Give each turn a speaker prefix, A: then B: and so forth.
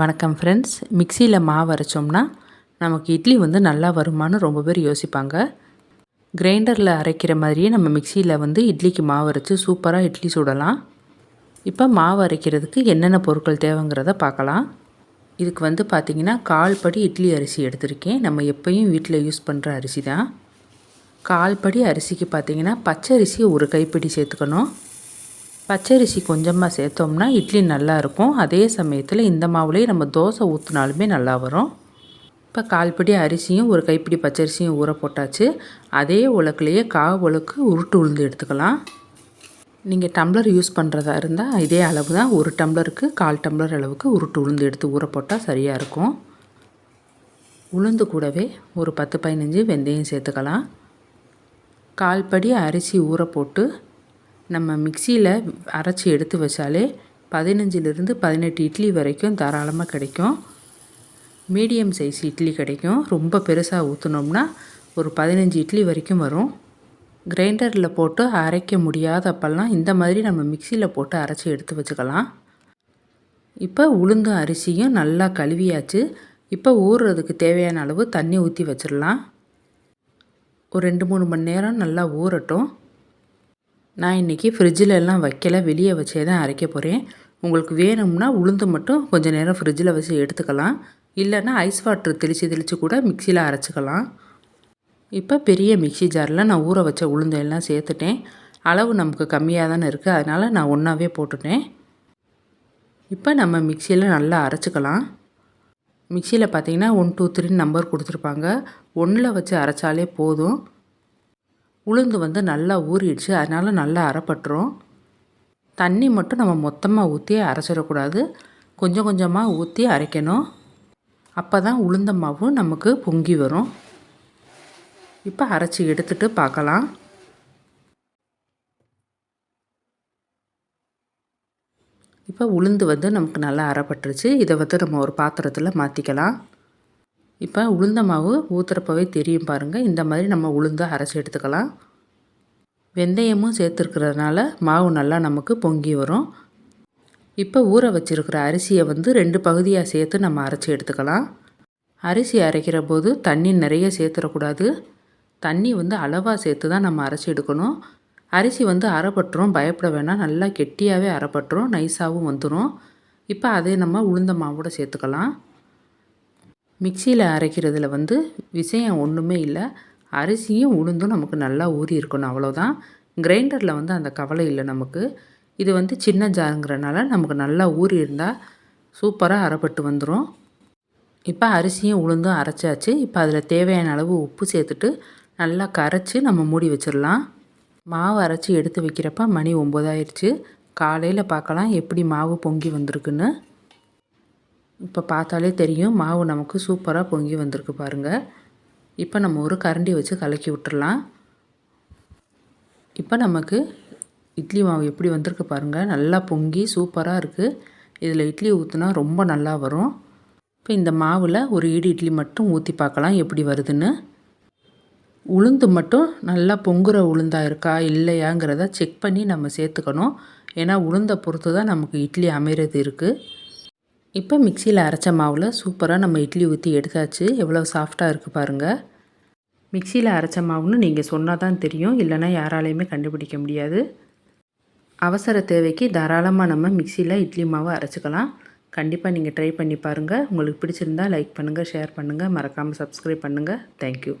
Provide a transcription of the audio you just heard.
A: வணக்கம் ஃப்ரெண்ட்ஸ் மிக்சியில் மாவு அரைச்சோம்னா நமக்கு இட்லி வந்து நல்லா வருமானு ரொம்ப பேர் யோசிப்பாங்க. கிரைண்டரில் அரைக்கிற மாதிரியே நம்ம மிக்சியில் வந்து இட்லிக்கு மாவு அரைச்சி சூப்பராக இட்லி சுடலாம். இப்போ மாவு அரைக்கிறதுக்கு என்னென்ன பொருட்கள் தேவைங்கிறத பார்க்கலாம். இதுக்கு வந்து பார்த்திங்கன்னா கால் படி இட்லி அரிசி எடுத்திருக்கேன். நம்ம எப்போயும் வீட்டில் யூஸ் பண்ணுற அரிசி தான் கால் படி அரிசிக்கு பார்த்திங்கன்னா பச்சை அரிசியை ஒரு கைப்பிடி சேர்த்துக்கணும். பச்சரிசி கொஞ்சமாக சேர்த்தோம்னா இட்லி நல்லாயிருக்கும் அதே சமயத்தில் இந்த மாவுலேயே நம்ம தோசை ஊற்றினாலுமே நல்லா வரும். இப்போ கால்படி அரிசியும் ஒரு கைப்பிடி பச்சரிசியும் ஊற போட்டாச்சு. அதே உலக்குலேயே கா உலக்கு உருட்டு உளுந்து எடுத்துக்கலாம். நீங்கள் டம்ளர் யூஸ் பண்ணுறதா இருந்தால் இதே அளவு தான் ஒரு டம்ளருக்கு கால் டம்ளர் அளவுக்கு உருட்டு உளுந்து எடுத்து ஊற போட்டால் சரியாக இருக்கும். உளுந்து கூடவே ஒரு பத்து பதினஞ்சு வெந்தயம் சேர்த்துக்கலாம். கால்படி அரிசி ஊற போட்டு நம்ம மிக்சியில் அரைச்சி எடுத்து வச்சாலே பதினஞ்சிலிருந்து பதினெட்டு இட்லி வரைக்கும் தாராளமாக கிடைக்கும். மீடியம் சைஸ் இட்லி கிடைக்கும். ரொம்ப பெருசாக ஊற்றினோம்னா ஒரு பதினஞ்சு இட்லி வரைக்கும் வரும். கிரைண்டரில் போட்டு அரைக்க முடியாத அப்பெல்லாம் இந்த மாதிரி நம்ம மிக்சியில் போட்டு அரைச்சி எடுத்து வச்சுக்கலாம். இப்போ உளுந்தும் அரிசியும் நல்லா கழுவியாச்சு. இப்போ ஊறுறதுக்கு தேவையான அளவு தண்ணி ஊற்றி வச்சிடலாம். ஒரு ரெண்டு மூணு மணி நேரம் நல்லா ஊறட்டும். நான் இன்றைக்கி ஃப்ரிட்ஜில் எல்லாம் வைக்கல. வெளியே வச்சே தான் அரைக்க போகிறேன் உங்களுக்கு வேணும்னா உளுந்து மட்டும் கொஞ்சம் நேரம் ஃப்ரிட்ஜில் வச்சு எடுத்துக்கலாம். இல்லைன்னா ஐஸ் வாட்டர் தெளித்து தெளித்து கூட மிக்சியில் அரைச்சிக்கலாம். இப்போ பெரிய மிக்சி ஜாரில் நான் ஊற வச்ச உளுந்து எல்லாம் சேர்த்துட்டேன். அளவு நமக்கு கம்மியாக தானே இருக்குது அதனால் நான் ஒன்றாவே போட்டுட்டேன். இப்போ நம்ம மிக்சியில் நல்லா அரைச்சிக்கலாம். மிக்சியில் பார்த்தீங்கன்னா ஒன் டூ த்ரீ நம்பர் கொடுத்துருப்பாங்க. ஒன்றில் வச்சு அரைச்சாலே போதும். உளுந்து வந்து நல்லா ஊறிடுச்சு. அதனால் நல்லா அரைப்பட்டுரும். தண்ணி மட்டும் நம்ம மொத்தமாக ஊற்றி அரைச்சிடக்கூடாது. கொஞ்சம் கொஞ்சமாக ஊற்றி அரைக்கணும். அப்போ தான் உளுந்த மாவு நமக்கு பொங்கி வரும். இப்போ அரைச்சி எடுத்துகிட்டு பார்க்கலாம். இப்போ உளுந்து வந்து நமக்கு நல்லா அரைப்பட்டுருச்சு. இதை வந்து நம்ம ஒரு பாத்திரத்தில் மாற்றிக்கலாம் இப்போ உளுந்த மாவு ஊற்றுறப்பவே தெரியும் பாருங்கள் இந்த மாதிரி நம்ம உளுந்தை அரைச்சி எடுத்துக்கலாம். வெந்தயமும் சேர்த்துருக்கிறதுனால மாவு நல்லா நமக்கு பொங்கி வரும். இப்போ ஊற வச்சுருக்கிற அரிசியை வந்து ரெண்டு பகுதியாக சேர்த்து நம்ம அரைச்சி எடுத்துக்கலாம். அரிசி அரைக்கிற போது தண்ணி நிறைய சேர்த்துடக்கூடாது. தண்ணி வந்து அளவாக சேர்த்து தான் நம்ம அரைச்சி எடுக்கணும். அரிசி வந்து அரைப்பட்டுரும். பயப்பட வேணாம். நல்லா கெட்டியாகவே அரைப்பட்டுரும். நைஸாகவும் வந்துடும் இப்போ அதே நம்ம உளுந்த மாவோட சேர்த்துக்கலாம். மிக்சியில் அரைக்கிறதுல வந்து விஷயம் ஒன்றுமே இல்லை. அரிசியும் உளுந்தும் நமக்கு நல்லா ஊறி இருக்கணும் அவ்வளோதான் கிரைண்டரில் வந்து அந்த கவலை இல்லை நமக்கு. இது வந்து சின்ன ஜாருங்கிறனால நமக்கு நல்லா ஊறி இருந்தால் சூப்பராக அரைப்பட்டு வந்துடும் இப்போ அரிசியும் உளுந்தும் அரைச்சாச்சு. இப்போ அதில் தேவையான அளவு உப்பு சேர்த்துட்டு நல்லா கரைச்சி நம்ம மூடி வச்சிடலாம். மாவு அரைச்சி எடுத்து வைக்கிறப்ப மணி ஒம்பதாயிருச்சு காலையில் பார்க்கலாம் எப்படி மாவு பொங்கி வந்திருக்குன்னு. இப்போ பார்த்தாலே தெரியும். மாவு நமக்கு சூப்பராக பொங்கி வந்திருக்கு பாருங்கள் இப்போ நம்ம ஒரு கரண்டி வச்சு கலக்கி விட்டுடலாம் இப்போ நமக்கு இட்லி மாவு எப்படி வந்திருக்கு பாருங்கள் நல்லா பொங்கி சூப்பராக இருக்குது இதில் இட்லி ஊற்றுனா ரொம்ப நல்லா வரும். இப்போ இந்த மாவில் ஒரு ஈடு இட்லி மட்டும் ஊற்றி பார்க்கலாம் எப்படி வருதுன்னு. உளுந்து மட்டும் நல்லா பொங்குற உளுந்தாக இருக்கா இல்லையாங்கிறத செக் பண்ணி நம்ம சேர்த்துக்கணும். ஏன்னா உளுந்தை பொறுத்து தான் நமக்கு இட்லி அமைகிறது இருக்குது இப்போ மிக்சியில் அரைச்ச மாவில் சூப்பராக நம்ம இட்லி ஊற்றி எடுத்தாச்சு. எவ்வளோ சாஃப்டாக இருக்குது பாருங்கள் மிக்சியில் அரைச்ச மாவுன்னு நீங்கள் சொன்னால் தான் தெரியும். இல்லைனா யாராலையுமே கண்டுபிடிக்க முடியாது. அவசர தேவைக்கு தாராளமாக நம்ம மிக்சியில் இட்லி மாவு அரைச்சிக்கலாம். கண்டிப்பாக நீங்கள் ட்ரை பண்ணி பாருங்கள் உங்களுக்கு பிடிச்சிருந்தால் லைக் பண்ணுங்கள் ஷேர் பண்ணுங்கள் மறக்காமல் சப்ஸ்கிரைப் பண்ணுங்கள் தேங்க்யூ